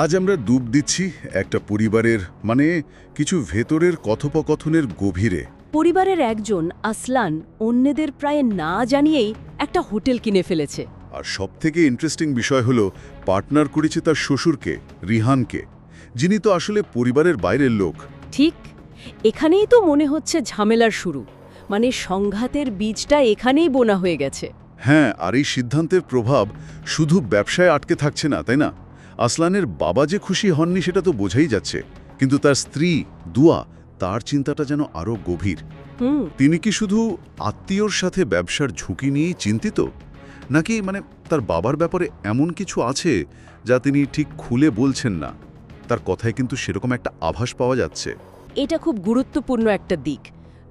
আজ আমরা ডুব দিচ্ছি একটা পরিবারের মানে কিছু ভেতরের কথোপকথনের গভীরে। পরিবারের একজন আসলান অন্যদের প্রায় না জানিয়েই একটা হোটেল কিনে ফেলেছে। আর সবথেকে ইন্টারেস্টিং বিষয় হলো পার্টনার করেছে তার শ্বশুরকে রিহানকে। যিনি তো আসলে পরিবারের বাইরের লোক। ঠিক এখানেই তো মনে হচ্ছে ঝামেলার শুরু। মানে সংঘাতের বীজটা এখানেই বোনা হয়ে গেছে। হ্যাঁ আর এই সিদ্ধান্তের প্রভাব শুধু ব্যবসায় আটকে থাকছে না তাই না? আসলানের বাবা যে খুশি হননি সেটা তো বোঝাই যাচ্ছে কিন্তু তার স্ত্রী দুয়া তার চিন্তাটা যেন আরও গভীর। তিনি কি শুধু আত্মীয়র সাথে ব্যবসার ঝুঁকি নিয়েই চিন্তিত? নাকি মানে তার বাবার ব্যাপারে এমন কিছু আছে যা তিনি ঠিক খুলে বলছেন না? তার কথায় কিন্তু সেরকম একটা আভাস পাওয়া যাচ্ছে। এটা খুব গুরুত্বপূর্ণ একটা দিক।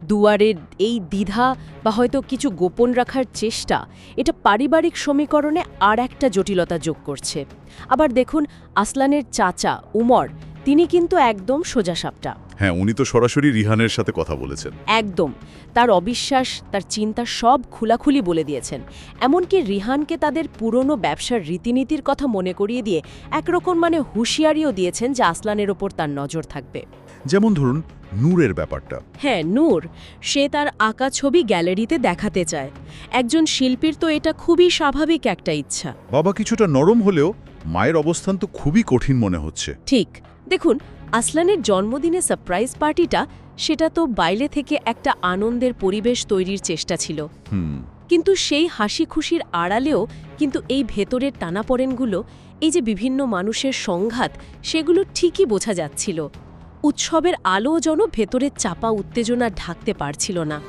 দুয়ারের এই দ্বিধা বা হয়তো কিছু গোপন রাখার চেষ্টা, এটা পারিবারিক সমীকরণে আর একটা জটিলতা যোগ করছে। আবার দেখুন, আসলানের চাচা উমর, তিনি কিন্তু একদম সোজাসাপটা। হ্যাঁ উনি তো সরাসরি রিহানের সাথে কথা বলেছেন। একদম। তার অবিশ্বাস তার চিন্তা সব খোলাখুলি বলে দিয়েছেন। এমনকি রিহানকে তাদের পুরনো ব্যবসার রীতিনীতির কথা মনে করিয়ে দিয়ে একরকম মানে হুঁশিয়ারিও দিয়েছেন যে আসলানের ওপর তার নজর থাকবে। যেমন ধরুন নূরের ব্যাপারটা। হ্যাঁ নূর সে তার আঁকা ছবি গ্যালারিতে দেখাতে চায়। একজন শিল্পীর তো এটা খুবই স্বাভাবিক একটা ইচ্ছা। বাবা কিছুটা নরম হলেও মায়ের অবস্থান তো খুবই কঠিন মনে হচ্ছে। ঠিক। দেখুন আসলানের জন্মদিনে সারপ্রাইজ পার্টিটা সেটা তো বাইরে থেকে একটা আনন্দের পরিবেশ তৈরির চেষ্টা ছিল। কিন্তু সেই হাসি খুশির আড়ালেও কিন্তু এই ভেতরের টানাপড়েনগুলো এই যে বিভিন্ন মানুষের সংঘাত সেগুলো ঠিকই বোঝা যাচ্ছিল। উৎসবের আলো যেন ভেতরের চাপা উত্তেজনা ঢাকতে পারছিল না।